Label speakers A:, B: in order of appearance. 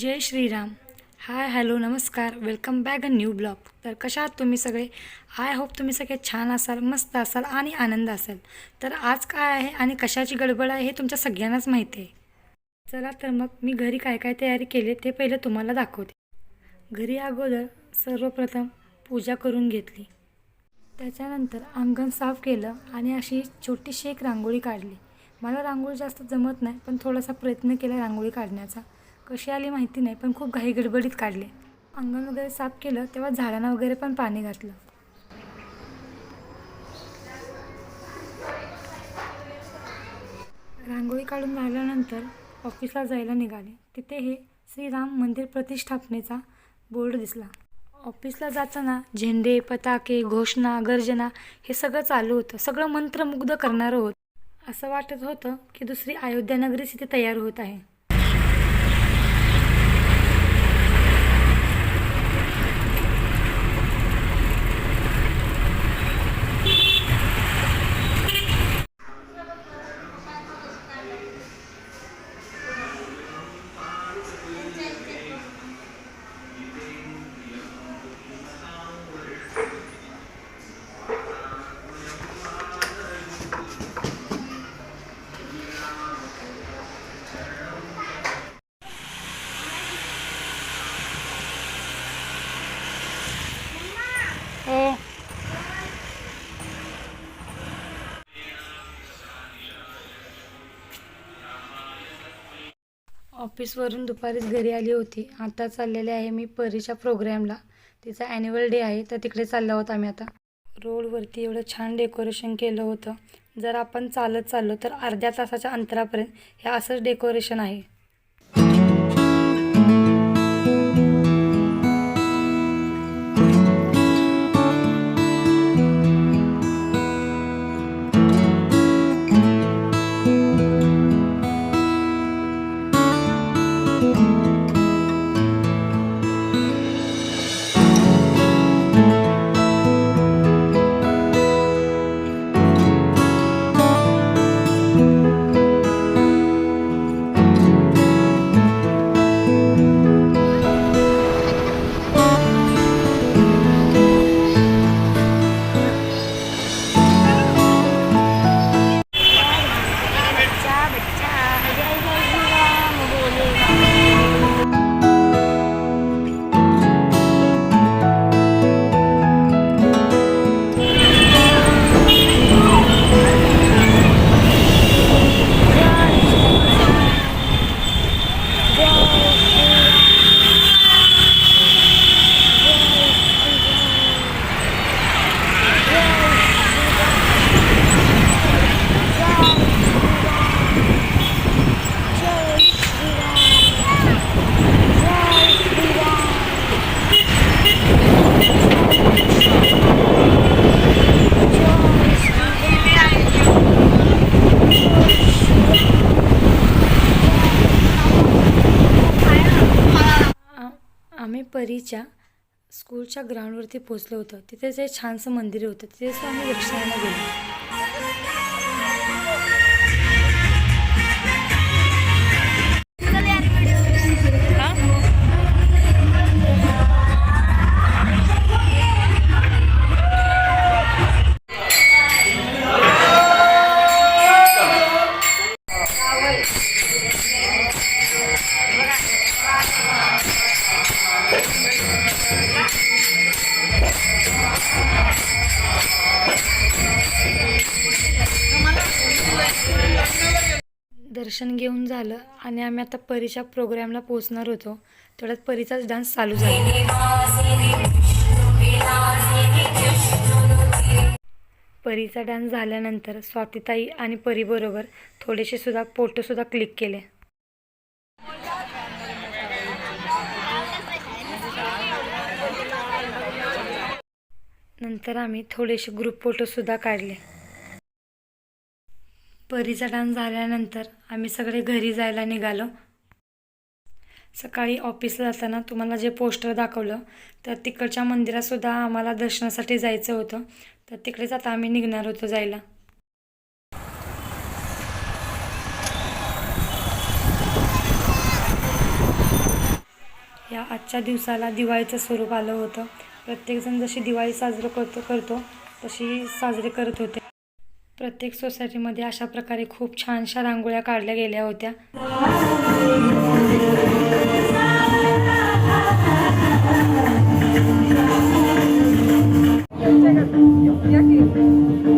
A: जय Shriram. Hi hello नमस्कार. Welcome back a new blog तर कशा आहात तुम्ही सगळे? आय होप तुम्ही सगळे छान असाल मस्त असाल आणि आनंद असाल. तर आज काय आहे आणि कशाची गडबड आहे हे तुमच्या सगळ्यांनाच माहिती आहे. चला तर मग मी घरी काय काय तयारी केली ते पहिले तुम्हाला दाखवते. घरी अगोदर सर्वप्रथम पूजा करून घेतली. त्याच्यानंतर अंगण साफ केलं आणि अशी छोटीशी एक रांगोळी काढली. मला रांगोळी जास्त जमत नाही पण थोडासा प्रयत्न केला रांगोळी काढण्याचा. कशी आली माहिती नाही पण खूप घाई गडबडीत काढले. अंगण वगैरे साफ केलं तेव्हा झाडांना वगैरे पण पाणी घातलं. रांगोळी काढून झाल्यानंतर ऑफिसला जायला निघाले. तिथे हे श्रीराम मंदिर प्रतिष्ठापनेचा बोर्ड दिसला. ऑफिसला जाताना झेंडे पताके घोषणा गर्जना हे सगळं चालू होतं. सगळं मंत्रमुग्ध करणारं होतं. असं वाटत होतं की दुसरी अयोध्यानगरीच इथे तयार होत आहे. ऑफिसवरून दुपारीच घरी आली होती. आता चाललेले आहे मी परीच्या प्रोग्रॅमला. तिचा ॲन्युअल डे आहे तर तिकडे चाललो आहोत आम्ही आता. रोडवरती एवढं छान डेकोरेशन केलं होतं. जर आपण चालत चाललो तर अर्ध्या तासाच्या अंतरापर्यंत हे असंच डेकोरेशन आहे. आम्ही परीच्या स्कूलच्या ग्राउंडवरती पोचलो होतो. तिथेच एक छानसं मंदिर होतं तिथेच आम्ही दर्शनाला गेलो. दर्शन घेऊन झालं आणि आम्ही आता परीच्या प्रोग्रॅमला पोचणार होतो. तेवढ्यात परीचाच डान्स चालू झाला. परीचा डान्स झाल्यानंतर स्वातीताई आणि परीबरोबर थोडेसे सुद्धा फोटोसुद्धा क्लिक केले. नंतर आम्ही थोडेसे ग्रुप फोटोसुद्धा काढले. परीचा डान्स झाल्यानंतर आम्ही सगळे घरी जायला निघालो. सकाळी ऑफिसला जाताना तुम्हाला जे पोस्टर दाखवलं तर तिकडच्या मंदिरातसुद्धा आम्हाला दर्शनासाठी जायचं होतं. तर तिकडेच आता आम्ही निघणार होतो जायला. या आजच्या दिवसाला दिवाळीचं स्वरूप आलं होतं. प्रत्येकजण जशी दिवाळी साजरं करतो करतो तशी साजरे करत होते. प्रत्येक सोसायटीमध्ये अशा प्रकारे खूप छानशा रांगोळ्या काढल्या गेल्या होत्या.
B: गार्डन